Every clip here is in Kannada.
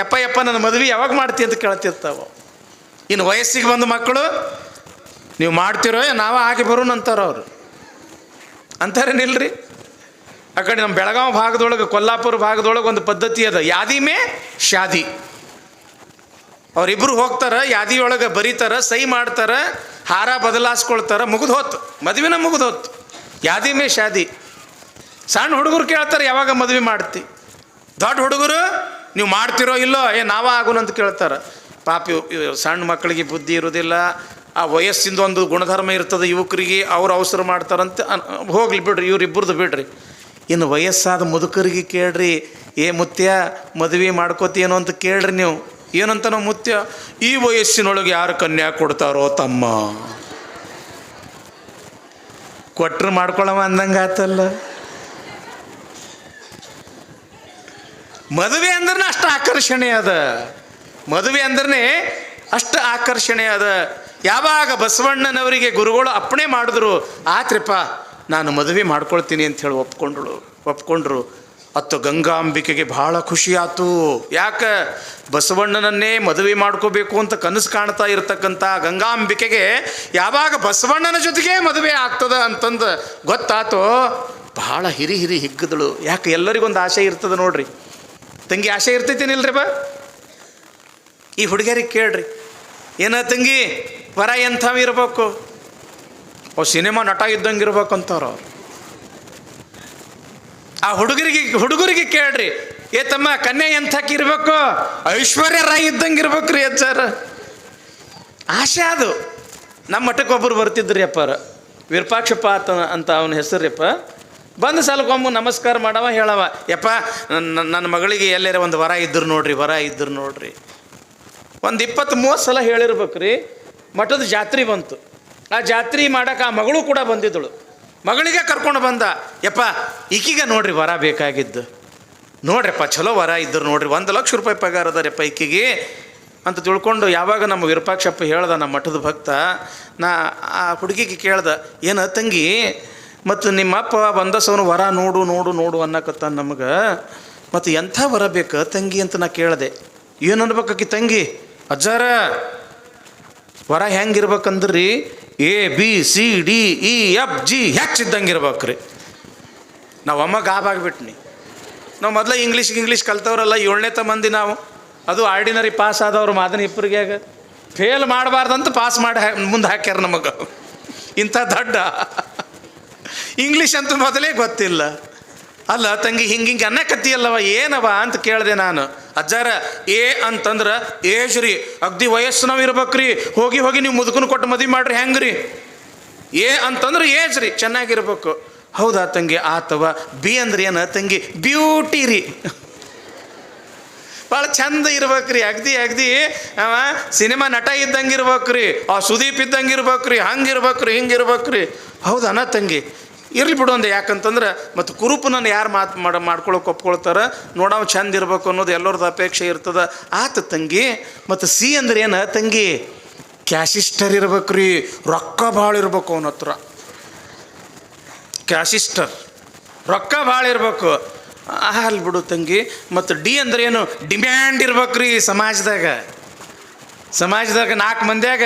ಯಪ್ಪ ಯಪ್ಪ, ನನ್ನ ಮದುವೆ ಯಾವಾಗ ಮಾಡ್ತಿ ಅಂತ ಕೇಳ್ತಿರ್ತಾವ. ಇನ್ನು ವಯಸ್ಸಿಗೆ ಬಂದ ಮಕ್ಕಳು, ನೀವು ಮಾಡ್ತಿರೋ ನಾವೇ ಆಗಿ ಬರೋಣ ಅಂತಾರ ಅವರು. ಅಂತಾರೇನಿಲ್ರಿ ಆ ಕಡೆ ನಮ್ಮ ಬೆಳಗಾವಿ ಭಾಗದೊಳಗೆ, ಕೊಲ್ಲಾಪುರ ಭಾಗದೊಳಗೆ ಒಂದು ಪದ್ಧತಿ ಅದ, ಯಾದಿ ಮೇ ಶಾದಿ. ಅವರಿಬ್ಬರು ಹೋಗ್ತಾರೆ, ಯಾದಿಯೊಳಗೆ ಬರೀತಾರ ಸೈ ಮಾಡ್ತಾರೆ, ಹಾರ ಬದಲಾಯಿಸ್ಕೊಳ್ತಾರ ಮುಗಿದು ಹೋತು, ಮದುವೆನ ಮುಗಿದು ಹೋತು. ಯಾದಿ ಮೇ ಶಾದಿ. ಸಣ್ಣ ಹುಡುಗರು ಕೇಳ್ತಾರೆ, ಯಾವಾಗ ಮದುವೆ ಮಾಡ್ತಿ? ದೊಡ್ಡ ಹುಡುಗರು ನೀವು ಮಾಡ್ತಿರೋ ಇಲ್ಲೋ? ಏ, ನಾವ ಆಗೋಣ ಅಂತ ಕೇಳ್ತಾರೆ. ಪಾಪ ಸಣ್ಣ ಮಕ್ಕಳಿಗೆ ಬುದ್ಧಿ ಇರೋದಿಲ್ಲ. ಆ ವಯಸ್ಸಿಂದ ಒಂದು ಗುಣಧರ್ಮ ಇರ್ತದೆ ಯುವಕರಿಗೆ, ಅವ್ರು ಅವಸರ ಮಾಡ್ತಾರಂತ ಹೋಗ್ಲಿ ಬಿಡ್ರಿ ಇವ್ರಿಬ್ಬರದು ಬಿಡ್ರಿ. ಇನ್ನು ವಯಸ್ಸಾದ ಮುದುಕರಿಗೆ ಕೇಳ್ರಿ, ಏ ಮುತ್ಯ ಮದುವೆ ಮಾಡ್ಕೋತೀನೋ ಅಂತ ಕೇಳ್ರಿ ನೀವು. ಏನಂತ ನಾವು ಮುತ್ಯ ಈ ವಯಸ್ಸಿನೊಳಗೆ ಯಾರು ಕನ್ಯಾ ಕೊಡ್ತಾರೋ ತಮ್ಮ? ಕೊಟ್ರು ಮಾಡ್ಕೊಳ್ಳವ ಅಂದಂಗೆ ಆತಲ್ಲ ಮದುವೆ ಅಂದ್ರೆ ಅಷ್ಟು ಆಕರ್ಷಣೆ ಅದ. ಮದುವೆ ಅಂದ್ರೆ ಅಷ್ಟು ಆಕರ್ಷಣೆ ಅದ. ಯಾವಾಗ ಬಸವಣ್ಣನವರಿಗೆ ಗುರುಗಳು ಅಪ್ಪಣೆ ಮಾಡಿದ್ರು, ಆತ್ರಿಪ್ಪ, ನಾನು ಮದುವೆ ಮಾಡ್ಕೊಳ್ತೀನಿ ಅಂತ ಹೇಳಿ ಒಪ್ಕೊಂಡ್ರು ಒಪ್ಕೊಂಡ್ರು. ಅತ್ತು ಗಂಗಾಂಬಿಕೆಗೆ ಬಹಳ ಖುಷಿ ಆತು. ಯಾಕೆ? ಬಸವಣ್ಣನನ್ನೇ ಮದುವೆ ಮಾಡ್ಕೋಬೇಕು ಅಂತ ಕನಸು ಕಾಣ್ತಾ ಇರತಕ್ಕಂಥ ಗಂಗಾಂಬಿಕೆಗೆ ಯಾವಾಗ ಬಸವಣ್ಣನ ಜೊತೆಗೆ ಮದುವೆ ಆಗ್ತದ ಅಂತಂದು ಗೊತ್ತಾತೋ. ಬಹಳ ಹಿರಿ ಹಿರಿ ಹಿಗ್ಗದಳು. ಯಾಕೆ? ಎಲ್ಲರಿಗೊಂದು ಆಸೆ ಇರ್ತದೆ ನೋಡ್ರಿ. ತಂಗಿ ಆಸೆ ಇರ್ತೈತೇನಿಲ್ರಿ ಬಾ? ಈ ಹುಡುಗಿಯರಿಗೆ ಕೇಳ್ರಿ. ಏನ ತಂಗಿ, ವರ ಎಂಥವ ಇರಬೇಕು? ಅವ್ ಸಿನಿಮಾ ನಟ ಇದ್ದಂಗೆ ಇರ್ಬೇಕು ಅಂತಾರ ಆ ಹುಡುಗರಿಗೆ ಹುಡುಗರಿಗೆ ಕೇಳ್ರಿ. ಏ ತಮ್ಮ, ಕನ್ಯೆ ಎಂಥಕ್ಕೆ ಇರಬೇಕು? ಐಶ್ವರ್ಯ ರಾಯ್ ಇದ್ದಂಗೆ ಇರ್ಬೇಕು ರೀ ಸರ್ ಆಸೆ ಅದು. ನಮ್ಮ ಮಠಕ್ಕೆ ಒಬ್ಬರು ಬರ್ತಿದ್ರಿ ಅಪ್ಪಾರ. ವಿರೂಪಾಕ್ಷಪ್ಪ ಅಂತ ಅವನ ಹೆಸರ್ರಿಪ್ಪ ಬಂದು ಸಲ್ಕೊಂಬು ನಮಸ್ಕಾರ ಮಾಡವ, ಹೇಳವ, ಯಪ್ಪ ನನ್ನ ಮಗಳಿಗೆ ಎಲ್ಲರ ಒಂದು ವರ ಇದ್ದರು ನೋಡ್ರಿ, ವರ ಇದ್ದರು ನೋಡ್ರಿ. ಒಂದು ಇಪ್ಪತ್ತು ಮೂವತ್ತು ಸಲ ಹೇಳಿರ್ಬೇಕು ರೀ ಮಠದ ಜಾತ್ರೆ ಬಂತು. ಆ ಜಾತ್ರೆ ಮಾಡಕ್ಕೆ ಆ ಮಗಳು ಕೂಡ ಬಂದಿದ್ದಳು. ಮಗಳಿಗೆ ಕರ್ಕೊಂಡು ಬಂದ, ಯಪ್ಪ, ಈಕಿಗೆ ನೋಡ್ರಿ ವರ ಬೇಕಾಗಿದ್ದು. ನೋಡ್ರಪ್ಪ ಚಲೋ ವರ ಇದ್ದರು ನೋಡ್ರಿ, ಒಂದು ಲಕ್ಷ ರೂಪಾಯಿ ಪಗಾರ ಅದಾರಪ್ಪ ಈಕಿಗೆ. ಅಂತ ತಿಳ್ಕೊಂಡು ಯಾವಾಗ ನಮ್ಮ ವಿರೂಪಾಕ್ಷಪ್ಪ ಹೇಳ್ದ ನಮ್ಮ ಮಠದ ಭಕ್ತ, ನಾ ಆ ಹುಡುಗಿಗೆ ಕೇಳ್ದೆ, ಏನು ತಂಗಿ ಮತ್ತು ನಿಮ್ಮ ಅಪ್ಪ ಬಂದಸವನು ವರ ನೋಡು ನೋಡು ನೋಡು ಅನ್ನಕತ್ತ ನಮಗೆ. ಮತ್ತು ಎಂಥ ವರ ಬೇಕು? ತಂಗಿ ಅಂತ ನಾ ಕೇಳಿದೆ. ಏನು ಅನ್ಬೇಕಾಕಿ ತಂಗಿ? ಅಜ್ಜಾರ, ವರ ಹೆಂಗಿರ್ಬೇಕಂದ್ರಿ? A, B, C, D, E, F, G H ಇದ್ದಂಗೆ ಇರ್ಬೇಕ್ರಿ ನಾವು ಅಮ್ಮ ಗಾಬಾಗ್ಬಿಟ್ನಿ. ನಾವು ಮೊದಲ ಇಂಗ್ಲೀಷ್ ಇಂಗ್ಲೀಷ್ ಕಲ್ತವ್ರಲ್ಲ, ಏಳನೇ ಮಂದಿ ನಾವು. ಅದು ಆರ್ಡಿನರಿ ಪಾಸ್ ಆದವ್ರು ಮಾದನ ಇಬ್ಬರಿಗೆ ಫೇಲ್ ಮಾಡಬಾರ್ದಂತ ಪಾಸ್ ಮಾಡಿ ಮುಂದೆ ಹಾಕ್ಯಾರ ನಮಗೆ. ಇಂಥ ದಡ್ಡ. ಇಂಗ್ಲೀಷ್ ಅಂತೂ ಮೊದಲೇ ಗೊತ್ತಿಲ್ಲ. ಅಲ್ಲ, ತಂಗಿ, ಹಿಂಗೆ ಹಿಂಗೆ ಅನ್ನಕತ್ತಿಯಲ್ಲವ, ಏನವ ಅಂತ ಕೇಳಿದೆ ನಾನು. ಅಜ್ಜಾರ, ಏ ಅಂತಂದ್ರೆ ಏಜ್ ರೀ ಅಗ್ದಿ ವಯಸ್ಸಿನವ್ ಇರ್ಬೇಕ್ರಿ, ಹೋಗಿ ಹೋಗಿ ನೀವು ಮುದುಕನ ಕೊಟ್ಟು ಮದುವೆ ಮಾಡ್ರಿ, ಹೆಂಗ್ರಿ? ಏ ಅಂತಂದ್ರೆ ಏಜ್ ರೀ ಚೆನ್ನಾಗಿರ್ಬೇಕು. ಹೌದಾ ತಂಗಿ? ಆತವ. ಬಿ ಅಂದ್ರೆ ಏನು ತಂಗಿ? ಬ್ಯೂಟಿ ರೀ. ಭಾಳ ಚಂದ ಇರ್ಬೇಕ್ರಿ, ಅಗ್ದಿ ಅಗ್ದಿ. ಅವ ಸಿನಿಮಾ ನಟ ಇದ್ದಂಗೆ ಇರ್ಬೇಕ್ರಿ, ಆ ಸುದೀಪ್ ಇದ್ದಂಗೆ ಇರ್ಬೇಕ್ರಿ, ಹಂಗೆ ಇರ್ಬೇಕ್ರಿ, ಹಿಂಗೆ ಇರ್ಬೇಕ್ರಿ. ಹೌದನ ತಂಗಿ? ಇರ್ಲಿ ಬಿಡು ಒಂದು ಯಾಕಂತಂದ್ರೆ ಮತ್ತು ಕುರುಪನನ್ನು ಯಾರು ಮಾತು ಮಾಡ ಮಾಡ್ಕೊಳಕ್ಕೆ ಒಪ್ಕೊಳ್ತಾರೆ? ನೋಡವ್ ಚಂದ ಇರ್ಬೇಕು ಅನ್ನೋದು ಎಲ್ಲರದ್ದು ಅಪೇಕ್ಷೆ ಇರ್ತದೆ. ಆತ ತಂಗಿ, ಮತ್ತು ಸಿ ಅಂದ್ರೆ ಏನು ತಂಗಿ? ಕ್ಯಾಶಿಸ್ಟರ್ ಇರ್ಬೇಕ್ರಿ, ರೊಕ್ಕ ಭಾಳ ಇರ್ಬೇಕು ಅವನ ಹತ್ರ ಕ್ಯಾಶಿಸ್ಟರ್, ರೊಕ್ಕ ಭಾಳ ಇರ್ಬೇಕು. ಅಲ್ಲಿ ಬಿಡು ತಂಗಿ. ಮತ್ತು ಡಿ ಅಂದ್ರೆ ಏನು? ಡಿಮ್ಯಾಂಡ್ ಇರ್ಬೇಕ್ರಿ ಸಮಾಜದಾಗ. ಸಮಾಜದಾಗ ನಾಲ್ಕು ಮಂದಿಯಾಗ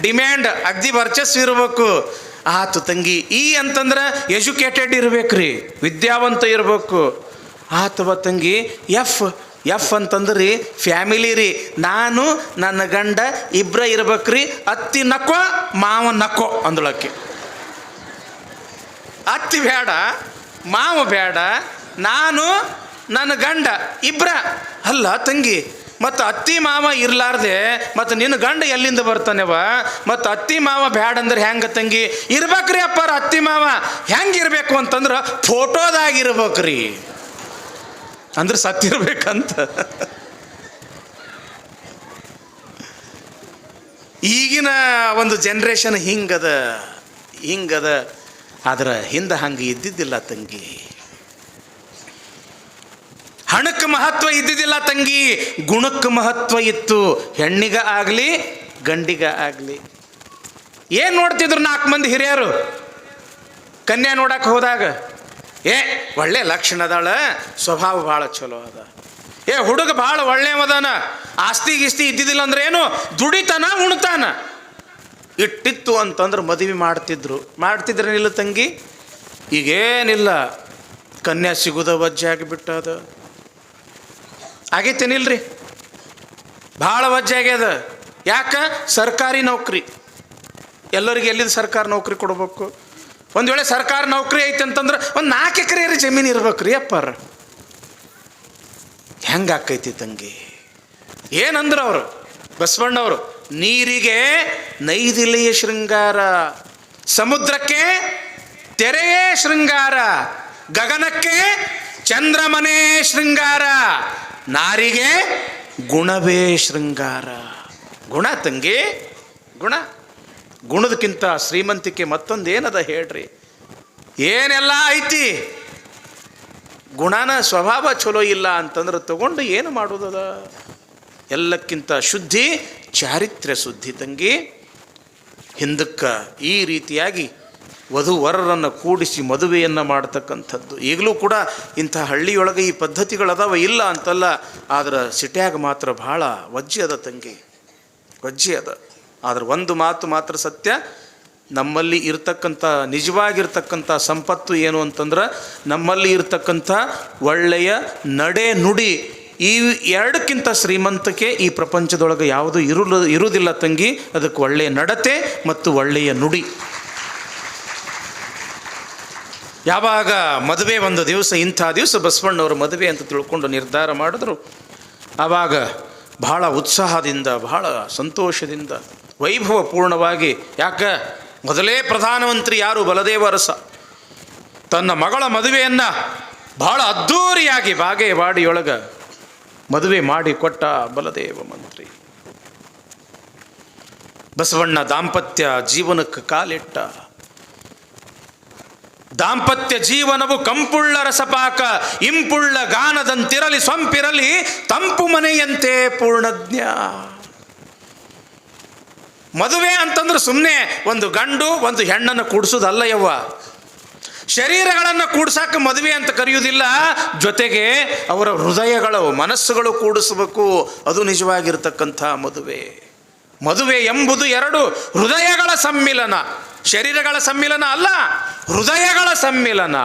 ಡಿಮ್ಯಾಂಡ್, ಅಗ್ದಿ ವರ್ಚಸ್ಸು ಇರಬೇಕು. ಆತು ತಂಗಿ, ಈ ಅಂತಂದ್ರೆ ಎಜುಕೇಟೆಡ್ ಇರ್ಬೇಕ್ರಿ. ವಿದ್ಯಾವಂತ ಇರಬೇಕು. ಆತವ ತಂಗಿ, ಎಫ್ ಎಫ್ ಅಂತಂದ್ರಿ ಫ್ಯಾಮಿಲಿ ರೀ. ನಾನು, ನನ್ನ ಗಂಡ ಇಬ್ಬರ ಇರ್ಬೇಕ್ರಿ. ಅತ್ತಿ ನಕ್ಕೋ ಮಾವ ನಕ್ಕೋ ಅಂದಳಕ್ಕೆ. ಅತ್ತಿ ಬೇಡ ಮಾವ ಬೇಡ ನಾನು, ನನ್ನ ಗಂಡ, ಇಬ್ರ. ಅಲ್ಲ, ತಂಗಿ, ಮತ್ತು ಅತ್ತಿ ಮಾವ ಇರಲಾರ್ದೆ, ಮತ್ತು ನಿನ್ನ ಗಂಡ ಎಲ್ಲಿಂದ ಬರ್ತಾನೆವ? ಮತ್ತು ಅತ್ತಿ ಮಾವ ಬ್ಯಾಡ ಅಂದ್ರೆ ಹೆಂಗೆ ತಂಗಿ? ಇರ್ಬೇಕ್ರಿ ಅಪ್ಪಾರ ಅತ್ತಿ ಮಾವ. ಹೆಂಗೆ ಇರಬೇಕು ಅಂತಂದ್ರೆ ಫೋಟೋದಾಗಿರ್ಬೇಕ್ರಿ. ಅಂದ್ರೆ ಸತ್ತಿರ್ಬೇಕಂತ. ಈಗಿನ ಒಂದು ಜನ್ರೇಷನ್ ಹಿಂಗದ ಹಿಂಗದ. ಆದ್ರೆ ಹಿಂದೆ ಹಂಗೆ ಇದ್ದಿದ್ದಿಲ್ಲ ತಂಗಿ. ಹಣಕ್ಕೆ ಮಹತ್ವ ಇದ್ದಿದ್ದಿಲ್ಲ ತಂಗಿ. ಗುಣಕ್ಕೆ ಮಹತ್ವ ಇತ್ತು. ಹೆಣ್ಣಿಗ ಆಗಲಿ, ಗಂಡಿಗ ಆಗಲಿ. ಏನು ನೋಡ್ತಿದ್ರು ನಾಲ್ಕು ಮಂದಿ ಹಿರಿಯರು? ಕನ್ಯಾ ನೋಡಕ್ಕೆ ಹೋದಾಗ, ಏ, ಒಳ್ಳೆ ಲಕ್ಷಣ ಅದಾಳ. ಸ್ವಭಾವ ಭಾಳ ಚಲೋ ಅದ. ಏ, ಹುಡುಗ ಭಾಳ ಒಳ್ಳೆಯವದಾನ ಆಸ್ತಿ ಗಿಸ್ತಿ ಇದ್ದಿದ್ದಿಲ್ಲ ಅಂದ್ರೆ ಏನು? ದುಡಿತಾನ, ಉಣ್ತಾನ? ಇಟ್ಟಿತ್ತು ಅಂತಂದ್ರೆ ಮದುವೆ ಮಾಡ್ತಿದ್ರು. ಮಾಡ್ತಿದ್ರೇನಿಲ್ಲ ತಂಗಿ? ಈಗೇನಿಲ್ಲ. ಕನ್ಯಾ ಸಿಗುದ ವಜ್ಜೆ ಆಗಿಬಿಟ್ಟದ. ಆಗೈತೇನಿಲ್ರಿ? ಭಾಳ ವಜ್ಜೆ ಆಗ್ಯದ. ಯಾಕ? ಸರ್ಕಾರಿ ನೌಕರಿ. ಎಲ್ಲರಿಗೆ ಎಲ್ಲಿದ್ದು ಸರ್ಕಾರ ನೌಕರಿ ಕೊಡ್ಬೇಕು? ಒಂದು ವೇಳೆ ಸರ್ಕಾರ ನೌಕರಿ ಐತೆ ಅಂತಂದ್ರೆ ಒಂದು ನಾಲ್ಕು ಎಕರೆ ಜಮೀನು ಇರ್ಬೇಕು ರೀ ಅಪ್ಪಾರ. ಹೆಂಗೆ ಆಕೈತಿ ತಂಗಿ? ಏನಂದ್ರೆ ಅವರು? ಬಸವಣ್ಣವರು, ನೀರಿಗೆ ನೈದಿಲೆಯ ಶೃಂಗಾರ, ಸಮುದ್ರಕ್ಕೆ ತೆರೆಯೇ ಶೃಂಗಾರ, ಗಗನಕ್ಕೆ ಚಂದ್ರಮನೆ ಶೃಂಗಾರ. ನಾರಿಗೆ ಗುಣವೇ ಶೃಂಗಾರ. ಗುಣ ತಂಗಿ, ಗುಣ. ಗುಣದಕ್ಕಿಂತ ಶ್ರೀಮಂತಿಕೆ ಮತ್ತೊಂದು ಏನದ ಹೇಳ್ರಿ? ಏನೆಲ್ಲ ಐತಿ? ಗುಣನ ಸ್ವಭಾವ ಚಲೋ ಇಲ್ಲ ಅಂತಂದ್ರೆ ತಗೊಂಡು ಏನು ಮಾಡೋದದ? ಎಲ್ಲಕ್ಕಿಂತ ಶುದ್ಧಿ, ಚಾರಿತ್ರ್ಯ ಶುದ್ಧಿ ತಂಗಿ. ಹಿಂದಕ್ಕೆ ಈ ರೀತಿಯಾಗಿ ವಧು ವರರನ್ನು ಕೂಡಿಸಿ ಮದುವೆಯನ್ನು ಮಾಡ್ತಕ್ಕಂಥದ್ದು. ಈಗಲೂ ಕೂಡ ಇಂಥ ಹಳ್ಳಿಯೊಳಗೆ ಈ ಪದ್ಧತಿಗಳದಾವ ಇಲ್ಲ ಅಂತಲ್ಲ, ಆದ್ರೆ ಸಿಟ್ಯಾಗ ಮಾತ್ರ ಭಾಳ ವಜ್ಜೆ ಅದ ತಂಗಿ. ವಜ್ಜೆ ಅದ. ಆದ್ರೆ ಒಂದು ಮಾತು ಮಾತ್ರ ಸತ್ಯ, ನಮ್ಮಲ್ಲಿ ಇರ್ತಕ್ಕಂಥ, ನಿಜವಾಗಿರ್ತಕ್ಕಂಥ ಸಂಪತ್ತು ಏನು ಅಂತಂದ್ರೆ, ನಮ್ಮಲ್ಲಿ ಇರ್ತಕ್ಕಂಥ ಒಳ್ಳೆಯ ನಡೆ ನುಡಿ, ಈ ಎರಡಕ್ಕಿಂತ ಶ್ರೀಮಂತಕ್ಕೆ ಈ ಪ್ರಪಂಚದೊಳಗೆ ಯಾವುದು ಇರುಲು ಇರುವುದಿಲ್ಲ ತಂಗಿ. ಅದಕ್ಕೆ ಒಳ್ಳೆಯ ನಡತೆ ಮತ್ತು ಒಳ್ಳೆಯ ನುಡಿ. ಯಾವಾಗ ಮದುವೆ ಒಂದು ದಿವಸ, ಇಂಥ ದಿವಸ ಬಸವಣ್ಣವರು ಮದುವೆ ಅಂತ ತಿಳ್ಕೊಂಡು ನಿರ್ಧಾರ ಮಾಡಿದ್ರು. ಆವಾಗ ಬಹಳ ಉತ್ಸಾಹದಿಂದ, ಬಹಳ ಸಂತೋಷದಿಂದ, ವೈಭವಪೂರ್ಣವಾಗಿ, ಯಾಕೆ? ಮೊದಲೇ ಪ್ರಧಾನಮಂತ್ರಿ ಯಾರು? ಬಲದೇವ ಅರಸ. ತನ್ನ ಮಗಳ ಮದುವೆಯನ್ನು ಬಹಳ ಅದ್ಧೂರಿಯಾಗಿ ಬಾಗೇವಾಡಿಯೊಳಗೆ ಮದುವೆ ಮಾಡಿಕೊಟ್ಟ ಬಲದೇವ ಮಂತ್ರಿ. ಬಸವಣ್ಣ ದಾಂಪತ್ಯ ಜೀವನಕ್ಕೆ ಕಾಲಿಟ್ಟ. ದಾಂಪತ್ಯ ಜೀವನವು ಕಂಪುಳ್ಳ ರಸಪಾಕ, ಇಂಪುಳ್ಳ ಗಾನದಂತಿರಲಿ ಸ್ವಂಪಿರಲಿ ತಂಪು ಮನೆಯಂತೆ ಪೂರ್ಣಜ್ಞ. ಮದುವೆ ಅಂತಂದ್ರೆ ಸುಮ್ಮನೆ ಒಂದು ಗಂಡು ಒಂದು ಹೆಣ್ಣನ್ನು ಕೂಡಿಸೋದಲ್ಲ ಯವ್ವ. ಶರೀರಗಳನ್ನು ಕೂಡ್ಸಕ್ಕ ಮದುವೆ ಅಂತ ಕರೆಯುವುದಿಲ್ಲ, ಜೊತೆಗೆ ಅವರ ಹೃದಯಗಳು, ಮನಸ್ಸುಗಳು ಕೂಡಿಸಬೇಕು. ಅದು ನಿಜವಾಗಿರ್ತಕ್ಕಂಥ ಮದುವೆ. ಮದುವೆ ಎಂಬುದು ಎರಡು ಹೃದಯಗಳ ಸಮ್ಮಿಲನ. ಶರೀರಗಳ ಸಮ್ಮಿಲನ ಅಲ್ಲ, ಹೃದಯಗಳ ಸಮ್ಮಿಲನ.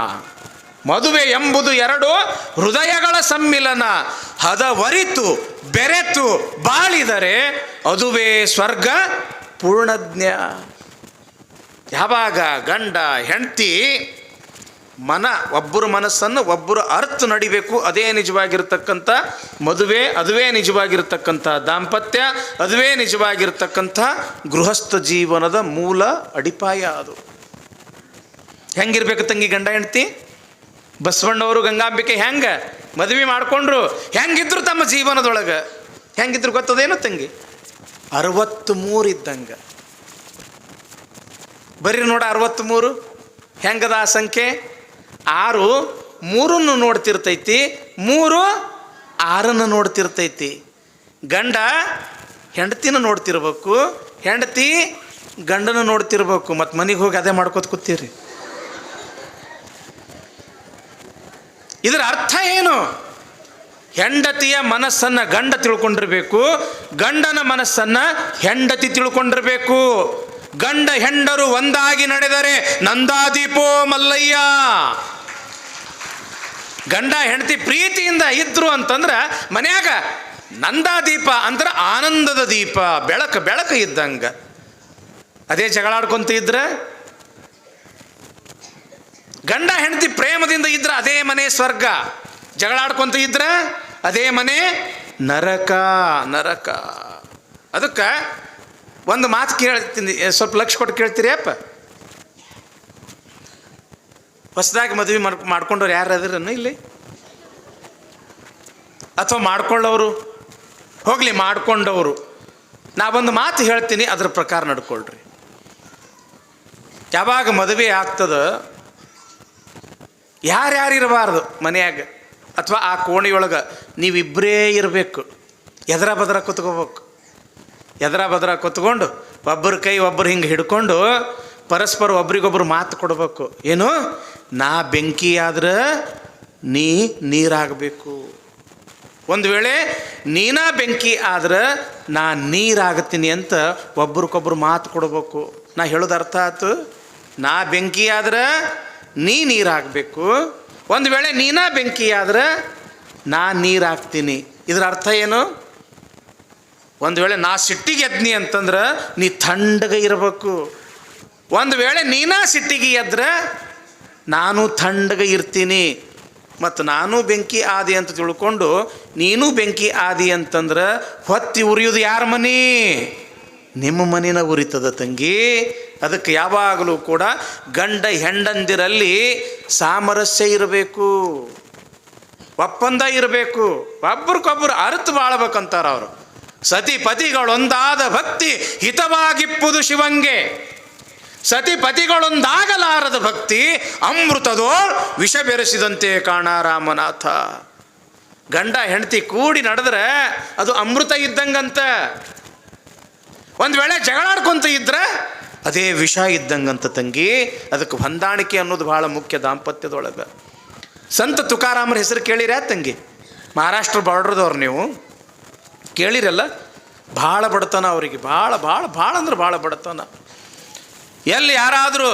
ಮದುವೆ ಎಂಬುದು ಎರಡು, ಹೃದಯಗಳ ಸಮ್ಮಿಲನ. ಹದವರಿತು ಬೆರೆತು, ಬಾಳಿದರೆ ಅದುವೇ ಸ್ವರ್ಗ ಪೂರ್ಣಜ್ಞ. ಯಾವಾಗ ಗಂಡ, ಹೆಂಡತಿ ಮನ, ಒಬ್ಬರ ಮನಸ್ಸನ್ನು ಒಬ್ಬರ ಅರ್ಥ ನಡಿಬೇಕು, ಅದೇ ನಿಜವಾಗಿರ್ತಕ್ಕಂಥ ಮದುವೆ, ಅದುವೇ ನಿಜವಾಗಿರ್ತಕ್ಕಂಥ ದಾಂಪತ್ಯ, ಅದುವೇ ನಿಜವಾಗಿರ್ತಕ್ಕಂಥ ಗೃಹಸ್ಥ ಜೀವನದ ಮೂಲ ಅಡಿಪಾಯ ಅದು. ಹೆಂಗಿರ್ಬೇಕು ತಂಗಿ ಗಂಡ ಹೆಂಡತಿ? ಬಸವಣ್ಣವರು ಗಂಗಾಂಬಿಕೆ ಹೆಂಗೆ? ಮದುವೆ ಮಾಡಿಕೊಂಡ್ರು, ಹೆಂಗಿದ್ರು ತಮ್ಮ ಜೀವನದೊಳಗೆ? ಹೆಂಗಿದ್ರು ಗೊತ್ತದೇನು ತಂಗಿ? ಅರವತ್ತು ಮೂರು ಇದ್ದಂಗೆ. ಬರ್ರಿ ನೋಡ ಅರವತ್ತ್ಮೂರು. ಹೆಂಗದ ಆ ಸಂಖ್ಯೆ? ಆರು ಮೂರನ್ನು ನೋಡ್ತಿರ್ತೈತಿ, ಮೂರು ಆರನ್ನು ನೋಡ್ತಿರ್ತೈತಿ. ಗಂಡ ಹೆಂಡತಿನ ನೋಡ್ತಿರ್ಬೇಕು, ಹೆಂಡತಿ ಗಂಡನ ನೋಡ್ತಿರ್ಬೇಕು. ಮತ್ತು ಮನೆಗೆ ಹೋಗಿ ಅದೇ ಮಾಡ್ಕೋತ ಕೂತೀರಿ. ಇದರ ಅರ್ಥ ಏನು? ಹೆಂಡತಿಯ ಮನಸ್ಸನ್ನು ಗಂಡ ತಿಳ್ಕೊಂಡಿರಬೇಕು, ಗಂಡನ ಮನಸ್ಸನ್ನು ಹೆಂಡತಿ ತಿಳ್ಕೊಂಡಿರ್ಬೇಕು. ಗಂಡ ಹೆಂಡರು ಒಂದಾಗಿ ನಡೆದರೆ ನಂದಾದೀಪೋ ಮಲ್ಲಯ್ಯ. ಗಂಡ ಹೆಂಡತಿ ಪ್ರೀತಿಯಿಂದ ಇದ್ರು ಅಂತಂದ್ರೆ ಮನ್ಯಾಗ ನಂದಾದೀಪ ಅಂದ್ರೆ ಆನಂದದ ದೀಪ, ಬೆಳಕು ಬೆಳಕು ಇದ್ದಂಗ. ಅದೇ ಜಗಳಾಡ್ಕೊಂತ ಇದ್ರೆ? ಗಂಡ ಹೆಂಡತಿ ಪ್ರೇಮದಿಂದ ಇದ್ರೆ ಅದೇ ಮನೆ ಸ್ವರ್ಗ. ಜಗಳಾಡ್ಕೊಂತ ಇದ್ರೆ ಅದೇ ಮನೆ ನರಕ ನರಕ. ಅದಕ್ಕೆ ಒಂದು ಮಾತು ಕೇಳ್ತೀನಿ ಸ್ವಲ್ಪ ಲಕ್ಷ ಕೊಟ್ಟು ಕೇಳ್ತೀರಿ ಅಪ್ಪ? ಹೊಸದಾಗಿ ಮದುವೆ ಮಾಡ್, ಮಾಡ್ಕೊಂಡವ್ರು ಯಾರು ಅದಿರನ್ನು ಇಲ್ಲಿ? ಅಥವಾ ಮಾಡ್ಕೊಳ್ಳೋರು? ಹೋಗಲಿ, ಮಾಡ್ಕೊಂಡವರು. ನಾವೊಂದು ಮಾತು ಹೇಳ್ತೀನಿ, ಅದ್ರ ಪ್ರಕಾರ ನಡ್ಕೊಳ್ರಿ. ಯಾವಾಗ ಮದುವೆ ಆಗ್ತದ ಯಾರ್ಯಾರು ಇರಬಾರ್ದು ಮನೆಯಾಗ? ಅಥವಾ ಆ ಕೋಣೆಯೊಳಗೆ ನೀವಿಬ್ಬರೇ ಇರಬೇಕು, ಎದರ ಬದರ ಕುತ್ಕೋಬೇಕು. ಎದರ ಬದರ ಕುತ್ಕೊಂಡು ಒಬ್ಬರ ಕೈ ಒಬ್ಬರು ಹಿಂಗೆ ಹಿಡ್ಕೊಂಡು ಪರಸ್ಪರ ಒಬ್ರಿಗೊಬ್ರು ಮಾತು ಕೊಡಬೇಕು. ಏನು? ನಾ ಬೆಂಕಿ ಆದ್ರೆ ನೀ ನೀರಾಗಬೇಕು. ಒಂದು ವೇಳೆ ನೀನಾ ಬೆಂಕಿ ಆದ್ರೆ ನಾ ನೀರಾಗ್ತೀನಿ ಅಂತ ಒಬ್ರಿಗೊಬ್ರು ಮಾತು ಕೊಡಬೇಕು. ನಾ ಹೇಳೋದು ಅರ್ಥ ಆಯ್ತು? ನಾ ಬೆಂಕಿ ಆದ್ರೆ ನೀ ನೀರಾಗಬೇಕು. ಒಂದು ವೇಳೆ ನೀನಾ ಬೆಂಕಿ ಆದ್ರೆ ನಾ ನೀರಾಗ್ತೀನಿ. ಇದರ ಅರ್ಥ ಏನು? ಒಂದು ವೇಳೆ ನಾ ಸಿಟ್ಟಿಗೆ ಎದ್ನಿ ಅಂತಂದ್ರೆ ನೀ ಥಂಡಗೆ ಇರಬೇಕು. ಒಂದು ವೇಳೆ ನೀನಾ ಸಿಟ್ಟಿಗೆ ಎದ್ರೆ ನಾನು ಥಂಡಗೆ ಇರ್ತೀನಿ. ಮತ್ತು ನಾನು ಬೆಂಕಿ ಆದಿ ಅಂತ ತಿಳ್ಕೊಂಡು ನೀನು ಬೆಂಕಿ ಆದಿ ಅಂತಂದ್ರೆ ಹೊತ್ತಿ ಉರಿಯೋದು ಯಾರ ಮನೆ? ನಿಮ್ಮ ಮನಿನ ಉರಿತದ ತಂಗಿ. ಅದಕ್ಕೆ ಯಾವಾಗಲೂ ಕೂಡ ಗಂಡ ಹೆಂಡಂದಿರಲ್ಲಿ ಸಾಮರಸ್ಯ ಇರಬೇಕು. ಒಪ್ಪಂದ ಇರಬೇಕು. ಒಬ್ರಿಗೊಬ್ರು ಅರ್ಥ ಬಾಳ್ಬೇಕಂತಾರೆ ಅವರು. ಸತಿ ಪತಿಗಳೊಂದಾದ ಭಕ್ತಿ ಹಿತವಾಗಿಪ್ಪುದು ಶಿವಂಗೆ. ಸತಿ ಪತಿಗಳೊಂದಾಗಲಾರದ ಭಕ್ತಿ ಅಮೃತದೋ ವಿಷ ಬೆರೆಸಿದಂತೆ ಕಾಣ ರಾಮನಾಥ. ಗಂಡ ಹೆಂಡತಿ ಕೂಡಿ ನಡೆದ್ರೆ ಅದು ಅಮೃತ ಇದ್ದಂಗಂತ. ಒಂದು ವೇಳೆ ಜಗಳಾಡ್ಕೊಂತ ಇದ್ರೆ ಅದೇ ವಿಷ ಇದ್ದಂಗಂತ ತಂಗಿ, ಅದಕ್ಕೆ ಹೊಂದಾಣಿಕೆ ಅನ್ನೋದು ಬಹಳ ಮುಖ್ಯ ದಾಂಪತ್ಯದೊಳಗೆ. ಸಂತ ತುಕಾರಾಮರ ಹೆಸರು ಕೇಳಿರ ತಂಗಿ. ಮಹಾರಾಷ್ಟ್ರ ಬಾರ್ಡ್ರದವ್ರು ನೀವು. ಕೇಳಿರಲ್ಲ, ಭಾಳ ಬಡತನ ಅವರಿಗೆ, ಭಾಳ ಭಾಳ ಭಾಳ ಅಂದ್ರೆ ಭಾಳ ಬಡತನ. ಎಲ್ಲಿ ಯಾರಾದರೂ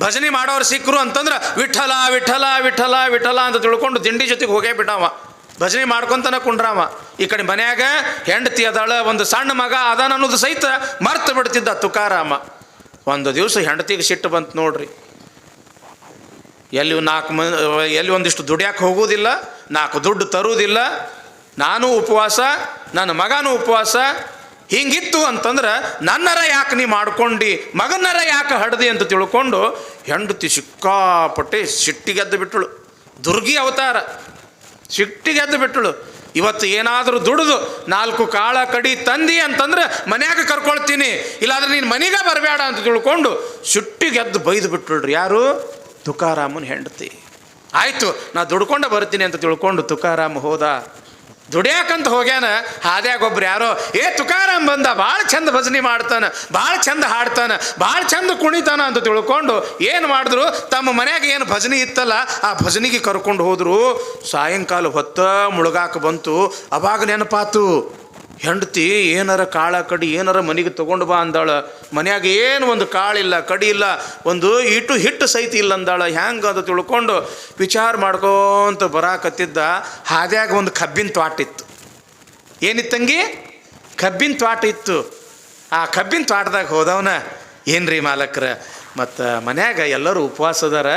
ಭಜನೆ ಮಾಡೋರು ಸಿಕ್ಕರು ಅಂತಂದ್ರೆ, ವಿಠಲ ವಿಠಲ ವಿಠಲ ವಿಠಲ ಅಂತ ತಿಳ್ಕೊಂಡು ದಿಂಡಿ ಜೊತೆಗೆ ಹೋಗೇ ಬಿಟ್ಟವ ಭಜನೆ ಮಾಡ್ಕೊಂತನ ಕುಂಡ್ರಾವ. ಈ ಕಡೆ ಮನ್ಯಾಗ ಹೆಂಡತಿ ಅದಾಳ, ಒಂದು ಸಣ್ಣ ಮಗ ಅದಾನ ಅನ್ನೋದು ಸಹಿತ ಮರ್ತು ಬಿಡ್ತಿದ್ದ ತುಕಾರಾಮ. ಒಂದು ದಿವಸ ಹೆಂಡತಿಗೆ ಸಿಟ್ಟು ಬಂತು ನೋಡ್ರಿ. ಎಲ್ಲಿ ನಾಲ್ಕು ಮ, ಎಲ್ಲಿ ಒಂದಿಷ್ಟು ದುಡಿಯಾಕೆ ಹೋಗೋದಿಲ್ಲ, ನಾಲ್ಕು ದುಡ್ಡು ತರುವುದಿಲ್ಲ ನಾನು ಉಪವಾಸ, ನನ್ನ ಮಗನೂ ಉಪವಾಸ, ಹಿಂಗಿತ್ತು ಅಂತಂದ್ರೆ ನನ್ನರ ಯಾಕೆ ನೀ ಮಾಡ್ಕೊಂಡು, ಮಗನರ ಯಾಕೆ ಹಡ್ದಿ ಅಂತ ತಿಳ್ಕೊಂಡು ಹೆಂಡತಿ ಸಿಕ್ಕಾಪಟ್ಟೆ ಸಿಟ್ಟಿಗೆದ್ದು ಬಿಟ್ಟಳು. ದುರ್ಗಿ ಅವತಾರ. ಸಿಟ್ಟಿಗೆದ್ದು ಬಿಟ್ಟಳು. ಇವತ್ತು ಏನಾದರೂ ದುಡಿದು ನಾಲ್ಕು ಕಾಳ ಕಡಿ ತಂದಿ ಅಂತಂದ್ರೆ ಮನ್ಯಾಗ ಕರ್ಕೊಳ್ತೀನಿ, ಇಲ್ಲಾಂದ್ರೆ ನೀನು ಮನೆಗೆ ಬರಬೇಡ ಅಂತ ತಿಳ್ಕೊಂಡು ಸಿಟ್ಟಿಗೆದ್ದು ಬೈದು ಬಿಟ್ಟಳ್ರಿ ಯಾರು? ತುಕಾರಾಮನ ಹೆಂಡತಿ. ಆಯಿತು, ನಾ ದುಡ್ಕೊಂಡೆ ಬರ್ತೀನಿ ಅಂತ ತಿಳ್ಕೊಂಡು ತುಕಾರಾಮ ಹೋದ. ದುಡಿಯಾಕಂತ ಹೋಗ್ಯಾನ ಹಾದ್ಯಾಗ ಒಬ್ರು ಯಾರೋ, ಏ ತುಕಾರಾಮ್ ಬಂದ, ಭಾಳ ಚಂದ ಭಜನೆ ಮಾಡ್ತಾನ, ಭಾಳ ಚಂದ ಹಾಡ್ತಾನ, ಭಾಳ ಚಂದ ಕುಣಿತಾನ ಅಂತ ತಿಳ್ಕೊಂಡು ಏನು ಮಾಡಿದ್ರು? ತಮ್ಮ ಮನ್ಯಾಗ ಏನು ಭಜನೆ ಇತ್ತಲ್ಲ, ಆ ಭಜನಿಗೆ ಕರ್ಕೊಂಡು ಹೋದ್ರು. ಸಾಯಂಕಾಲ ಹೊತ್ತ ಮುಳುಗಾಕ ಬಂತು. ಅವಾಗ ನೆನಪಾತು ಹೆಂಡತಿ ಏನಾರ ಕಾಳ ಕಡಿ ಏನಾರ ಮನೆಗೆ ತೊಗೊಂಡು ಬಾ ಅಂದಾಳ. ಮನ್ಯಾಗ ಏನು ಒಂದು ಕಾಳಿಲ್ಲ ಕಡಿ ಇಲ್ಲ, ಒಂದು ಇಟ್ಟು ಹಿಟ್ಟು ಸಹಿತ ಇಲ್ಲ ಅಂದಾಳ. ಹ್ಯಾಂಗ ಅಂತ ತಿಳ್ಕೊಂಡು ವಿಚಾರ ಮಾಡ್ಕೋಂತ ಬರಾಕತ್ತಿದ್ದ. ಹಾದ್ಯಾಗ ಒಂದು ಕಬ್ಬಿನ ತ್ವಾಟ ಇತ್ತು. ಏನಿತ್ತಂಗಿ ಕಬ್ಬಿನ ತ್ವಾಟ ಇತ್ತು. ಆ ಕಬ್ಬಿನ ತ್ವಾಟದಾಗ ಹೋದವನ ರೀ ಮಾಲಕ್ರ? ಮತ್ತು ಮನ್ಯಾಗ ಎಲ್ಲರೂ ಉಪವಾಸ ಅದಾರ.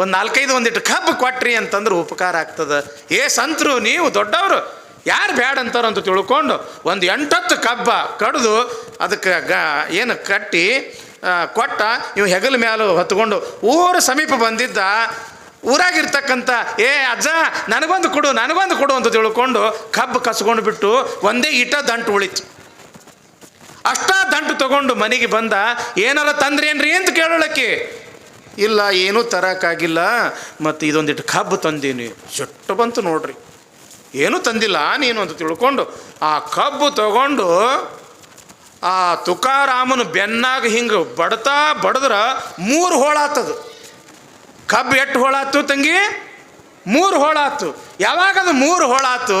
ಒಂದು ನಾಲ್ಕೈದು ಒಂದಿಟ್ಟು ಕಬ್ಬು ಕೊಟ್ರಿ ಅಂತಂದ್ರೆ ಉಪಕಾರ ಆಗ್ತದೆ. ಏ ಸಂತರು, ನೀವು ದೊಡ್ಡವರು ಯಾರು ಬ್ಯಾಡ ಅಂತಾರಂತ ತಿಳ್ಕೊಂಡು ಒಂದು ಎಂಟತ್ತು ಕಬ್ಬ ಕಡಿದು ಅದಕ್ಕೆ ಗ, ಏನು ಕಟ್ಟಿ ಕೊಟ್ಟ, ಇವು ಹೆಗಲ ಮ್ಯಾಲ ಹೊತ್ಕೊಂಡು ಊರು ಸಮೀಪ ಬಂದಿದ್ದ ಊರಾಗಿರ್ತಕ್ಕಂಥ ಏ ಅಜ್ಜ, ನನಗೊಂದು ಕೊಡು ನನಗೊಂದು ಕೊಡು ಅಂತ ತಿಳ್ಕೊಂಡು ಕಬ್ಬು ಕಸ್ಕೊಂಡು ಬಿಟ್ಟು ಒಂದೇ ಇಟ ದಂಟು ಉಳಿತು. ಅಷ್ಟ ದಂಟು ತಗೊಂಡು ಮನೆಗೆ ಬಂದ ಏನಾರ ತಂದ್ರೇನ್ರಿ? ಅಂತ ಕೇಳೋಳಕ್ಕೆ. ಇಲ್ಲ, ಏನೂ ತರಕ್ಕಾಗಿಲ್ಲ ಮತ್ತು ಇದೊಂದಿಟ್ಟು ಕಬ್ಬು ತಂದೀನಿ. ಜೊಟ್ಟು ಬಂತು ನೋಡ್ರಿ. ಏನೂ ತಂದಿಲ್ಲ ನೀನು ಅಂತ ತಿಳ್ಕೊಂಡು ಆ ಕಬ್ಬು ತಗೊಂಡು ಆ ತುಕಾರಾಮನ ಬೆನ್ನಾಗ ಹಿಂಗೆ ಬಡ್ತಾ ಬಡದ್ರ ಮೂರು ಹೋಳಾತದು ಕಬ್ಬು ಎಷ್ಟು ಹೋಳಾತು ತಂಗಿ? ಮೂರು ಹೋಳಾತು ಯಾವಾಗ ಅದು ಮೂರು ಹೋಳಾತು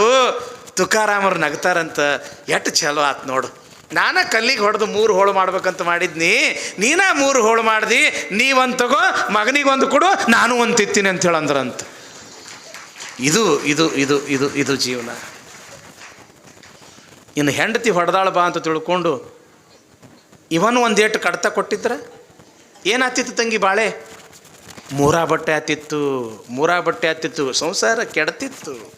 ತುಕಾರಾಮರು ನಗ್ತಾರಂತ. ಎಷ್ಟು ಚಲೋ ಆತು ನೋಡು. ನಾನೇ ಕಲ್ಲಿಗೆ ಹೊಡೆದು ಮೂರು ಹೋಳು ಮಾಡ್ಬೇಕಂತ ಮಾಡಿದ್ನಿ. ನೀನೇ ಮೂರು ಹೋಳು ಮಾಡ್ದಿ. ನೀವೊಂದು ತಗೋ ಮಗನಿಗೆ ಒಂದು ಕೊಡು, ನಾನು ಒಂದು ತಿತ್ತೀನಿ ಅಂತ ಹೇಳಂದ್ರಂತ. ಇದು ಇದು ಇದು ಇದು ಇದು ಜೀವನ. ಇನ್ನು ಹೆಂಡತಿ ಹೊಡೆದಾಳ ಬಾ ಅಂತ ತಿಳ್ಕೊಂಡು ಇವನು ಒಂದೇಟು ಕಡ್ತ ಕೊಟ್ಟಿದ್ರೆ? ಏನಾತಿತ್ತು ತಂಗಿ ಬಾಳೆ? ಮೂರಾ ಬಟ್ಟೆ ಆತಿತ್ತು, ಮೂರಾ ಬಟ್ಟೆ ಆತಿತ್ತು, ಸಂಸಾರ ಕೆಡತಿತ್ತು.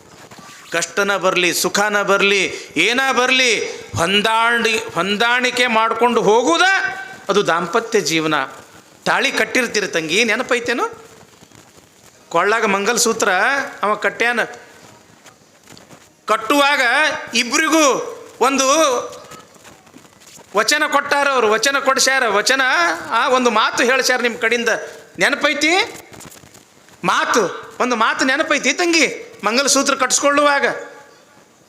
ಕಷ್ಟನ ಬರಲಿ, ಸುಖನ ಬರಲಿ, ಏನ ಬರಲಿ, ಹೊಂದಾಣಿ, ಹೊಂದಾಣಿಕೆ ಮಾಡಿಕೊಂಡು ಹೋಗುದ? ಅದು ದಾಂಪತ್ಯ ಜೀವನ. ತಾಳಿ ಕಟ್ಟಿರ್ತೀರಿ ತಂಗಿ, ನೆನಪೈತೇನು? ಕೊಳ್ಳಾಗ ಮಂಗಲಸೂತ್ರ, ಅವ ಕಟ್ಟ್ಯಾನ ಕಟ್ಟುವಾಗ ಇಬ್ಬರಿಗೂ ಒಂದು ವಚನ ಕೊಟ್ಟಾರ ಅವರು, ವಚನ ಕೊಡ್ಸ್ಯಾರ. ವಚನ, ಆ ಒಂದು ಮಾತು ಹೇಳ್ಸ್ಯಾರ ನಿಮ್ಮ ಕಡೆಯಿಂದ ನೆನಪೈತಿ? ಮಾತು, ಒಂದು ಮಾತು ನೆನಪೈತಿ ತಂಗಿ? ಮಂಗಲಸೂತ್ರ ಕಟ್ಸ್ಕೊಳ್ಳುವಾಗ.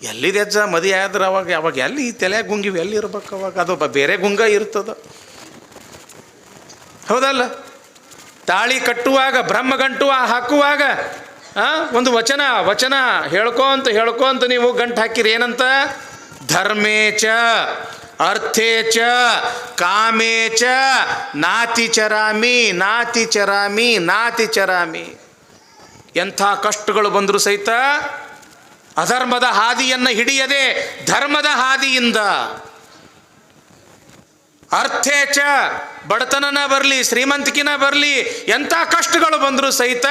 ಎಲ್ಲಿದೆ ಅಜ್ಜ? ಮದುವೆ ಆದ್ರೆ ಅವಾಗ ಅವಾಗ ಎಲ್ಲಿ ತಲೆ ಗುಂಗಿವಿ ಎಲ್ಲಿ ಇರ್ಬೇಕು ಅವಾಗ? ಅದೊಬ್ಬ ಬೇರೆ ಗುಂಗ ಇರ್ತದ. ಹೌದಲ್ಲ? ತಾಳಿ ಕಟ್ಟುವಾಗ ಬ್ರಹ್ಮಗಂಟು ಹಾಕುವಾಗ ಆ, ಒಂದು ವಚನ ವಚನ ಹೇಳ್ಕೊಂತ ಹೇಳ್ಕೊಂತ ನೀವು ಗಂಟು ಹಾಕಿರಿ. ಏನಂತ? ಧರ್ಮೇಚ ಅರ್ಥೇಚ ಕಾಮೇಚ ನಾತಿ ಚರಾಮಿ ನಾತಿ ಚರಾಮಿ ನಾತಿ ಚರಾಮಿ. ಎಂಥ ಕಷ್ಟಗಳು ಬಂದರೂ ಸಹಿತ ಅಧರ್ಮದ ಹಾದಿಯನ್ನು ಹಿಡಿಯದೆ ಧರ್ಮದ ಹಾದಿಯಿಂದ ಅರ್ಥೇಚ ಬಡತನನ ಬರಲಿ, ಶ್ರೀಮಂತಿಕಿನ ಬರಲಿ ಎಂಥ ಕಷ್ಟಗಳು ಬಂದರೂ ಸಹಿತ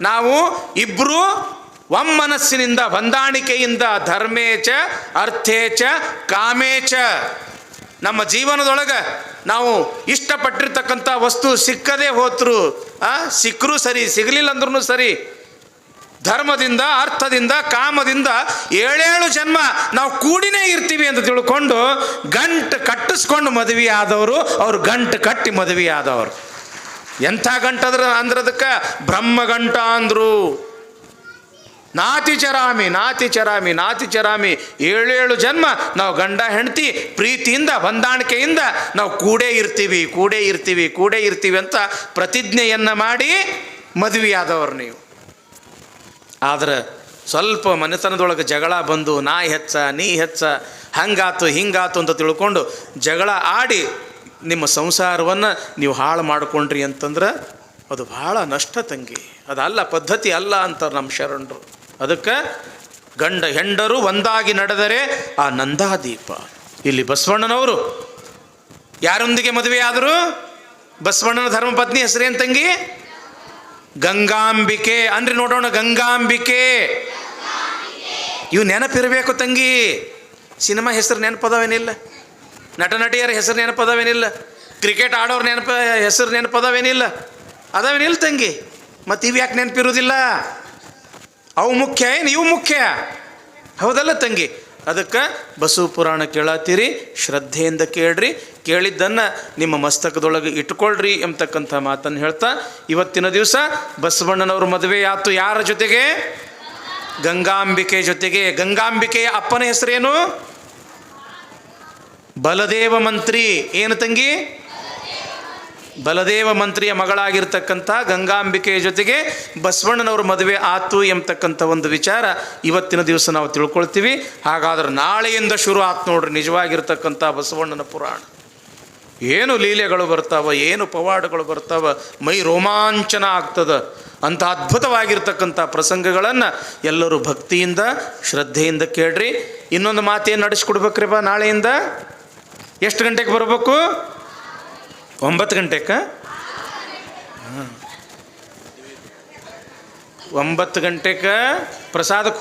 ನಾವು ಇಬ್ಬರು ಒಮ್ಮನಸ್ಸಿನಿಂದ, ಹೊಂದಾಣಿಕೆಯಿಂದ ಧರ್ಮೇಚ ಅರ್ಥೇಚ ಕಾಮೇಚ ನಮ್ಮ ಜೀವನದೊಳಗೆ ನಾವು ಇಷ್ಟಪಟ್ಟಿರ್ತಕ್ಕಂಥ ವಸ್ತು ಸಿಕ್ಕದೇ ಹೋತ್ರು ಸಿಕ್ಕರೂ ಸರಿ ಸಿಗಲಿಲ್ಲ ಅಂದ್ರೂ ಸರಿ ಧರ್ಮದಿಂದ, ಅರ್ಥದಿಂದ, ಕಾಮದಿಂದ ಏಳೇಳು ಜನ್ಮ ನಾವು ಕೂಡಿನೇ ಇರ್ತೀವಿ ಅಂತ ತಿಳ್ಕೊಂಡು ಗಂಟು ಕಟ್ಟಿಸ್ಕೊಂಡು ಮದುವೆ ಆದವರು, ಅವ್ರು ಗಂಟು ಕಟ್ಟಿ ಮದುವೆ ಆದವರು. ಎಂಥ ಗಂಟದ್ರ ಅಂದ್ರದಕ್ಕೆ ಬ್ರಹ್ಮಗಂಟ ಅಂದ್ರು. ನಾತಿ ಚರಾಮಿ ನಾತಿ ಚರಾಮಿ ನಾತಿ ಚರಾಮಿ. ಏಳೇಳು ಜನ್ಮ ನಾವು ಗಂಡ, ಹೆಂಡತಿ, ಪ್ರೀತಿಯಿಂದ, ಹೊಂದಾಣಿಕೆಯಿಂದ ನಾವು ಕೂಡೇ ಇರ್ತೀವಿ ಕೂಡೇ ಇರ್ತೀವಿ ಕೂಡೇ ಇರ್ತೀವಿ ಅಂತ ಪ್ರತಿಜ್ಞೆಯನ್ನು ಮಾಡಿ ಮದುವೆಯಾದವರು ನೀವು. ಆದ್ರೆ ಸ್ವಲ್ಪ ಮನೆತನದೊಳಗೆ ಜಗಳ ಬಂದು ನಾ ಹೆಚ್ಚ, ನೀ ಹೆಚ್ಚ, ಹಂಗಾತು, ಹಿಂಗಾತು ಅಂತ ತಿಳ್ಕೊಂಡು ಜಗಳ ಆಡಿ ನಿಮ್ಮ ಸಂಸಾರವನ್ನು ನೀವು ಹಾಳು ಮಾಡಿಕೊಂಡ್ರಿ ಅಂತಂದ್ರೆ ಅದು ಭಾಳ ನಷ್ಟ ತಂಗಿ. ಅದಲ್ಲ ಪದ್ಧತಿ ಅಲ್ಲ ಅಂತಾರೆ ನಮ್ಮ ಶರಣರು. ಅದಕ್ಕೆ ಗಂಡ ಹೆಂಡರು ಒಂದಾಗಿ ನಡೆದರೆ ಆ ನಂದಾದೀಪ. ಇಲ್ಲಿ ಬಸವಣ್ಣನವರು ಯಾರೊಂದಿಗೆ ಮದುವೆ ಆದರೂ ಬಸವಣ್ಣನ ಧರ್ಮಪತ್ನಿ ಹೆಸರೇನು ತಂಗಿ? ಗಂಗಾಂಬಿಕೆ ಅಂದ್ರೆ ನೋಡೋಣ, ಗಂಗಾಂಬಿಕೆ. ಇವು ನೆನಪಿರಬೇಕು ತಂಗಿ. ಸಿನಿಮಾ ಹೆಸರು ನೆನಪದವೇನಿಲ್ಲ? ನಟ ನಟಿಯರ ಹೆಸರು ನೆನಪದವೇನಿಲ್ಲ? ಕ್ರಿಕೆಟ್ ಆಡೋರು ನೆನಪ, ಹೆಸರು ನೆನಪದವೇನಿಲ್ಲ? ಅದಾವೇನಿಲ್ಲ ತಂಗಿ? ಮತ್ತು ಇವು ಯಾಕೆ ನೆನಪಿರೋದಿಲ್ಲ? ಅವು ಮುಖ್ಯ ಏನು? ಇವು ಮುಖ್ಯ? ಹೌದಲ್ಲ ತಂಗಿ? ಅದಕ್ಕೆ ಬಸವ ಪುರಾಣ ಕೇಳತ್ತೀರಿ ಶ್ರದ್ಧೆಯಿಂದ ಕೇಳ್ರಿ. ಕೇಳಿದ್ದನ್ನು ನಿಮ್ಮ ಮಸ್ತಕದೊಳಗೆ ಇಟ್ಕೊಳ್ರಿ ಎಂಬತಕ್ಕಂಥ ಮಾತನ್ನು ಹೇಳ್ತಾ, ಇವತ್ತಿನ ದಿವಸ ಬಸವಣ್ಣನವ್ರ ಮದುವೆ ಆತು ಯಾರ ಜೊತೆಗೆ? ಗಂಗಾಂಬಿಕೆ ಜೊತೆಗೆ. ಗಂಗಾಂಬಿಕೆಯ ಅಪ್ಪನ ಹೆಸರೇನು? ಬಲದೇವ ಮಂತ್ರಿ. ಏನು ತಂಗಿ? ಬಲದೇವ ಮಂತ್ರಿಯ ಮಗಳಾಗಿರ್ತಕ್ಕಂಥ ಗಂಗಾಂಬಿಕೆಯ ಜೊತೆಗೆ ಬಸವಣ್ಣನವ್ರ ಮದುವೆ ಆತು ಎಂಬತಕ್ಕಂಥ ಒಂದು ವಿಚಾರ ಇವತ್ತಿನ ದಿವಸ ನಾವು ತಿಳ್ಕೊಳ್ತೀವಿ. ಹಾಗಾದ್ರೆ ನಾಳೆಯಿಂದ ಶುರು ಆತು ನೋಡ್ರಿ, ನಿಜವಾಗಿರ್ತಕ್ಕಂಥ ಬಸವಣ್ಣನ ಪುರಾಣ. ಏನು ಲೀಲೆಗಳು ಬರ್ತಾವ, ಏನು ಪವಾಡಗಳು ಬರ್ತಾವ, ಮೈ ರೋಮಾಂಚನ ಆಗ್ತದೆ. ಅಂಥ ಅದ್ಭುತವಾಗಿರ್ತಕ್ಕಂಥ ಪ್ರಸಂಗಗಳನ್ನು ಎಲ್ಲರೂ ಭಕ್ತಿಯಿಂದ, ಶ್ರದ್ಧೆಯಿಂದ ಕೇಳ್ರಿ. ಇನ್ನೊಂದು ಮಾತೇನು ನಡೆಸ್ಕೊಡ್ಬೇಕ್ರಿಪ್ಪ ನಾಳೆಯಿಂದ? ಎಷ್ಟು ಗಂಟೆಗೆ ಬರಬೇಕು? ಒಂಬತ್ತು ಗಂಟೆಕ? ಒಂಬತ್ತು ಗಂಟೆಗೆ ಪ್ರಸಾದಕ್ಕೆ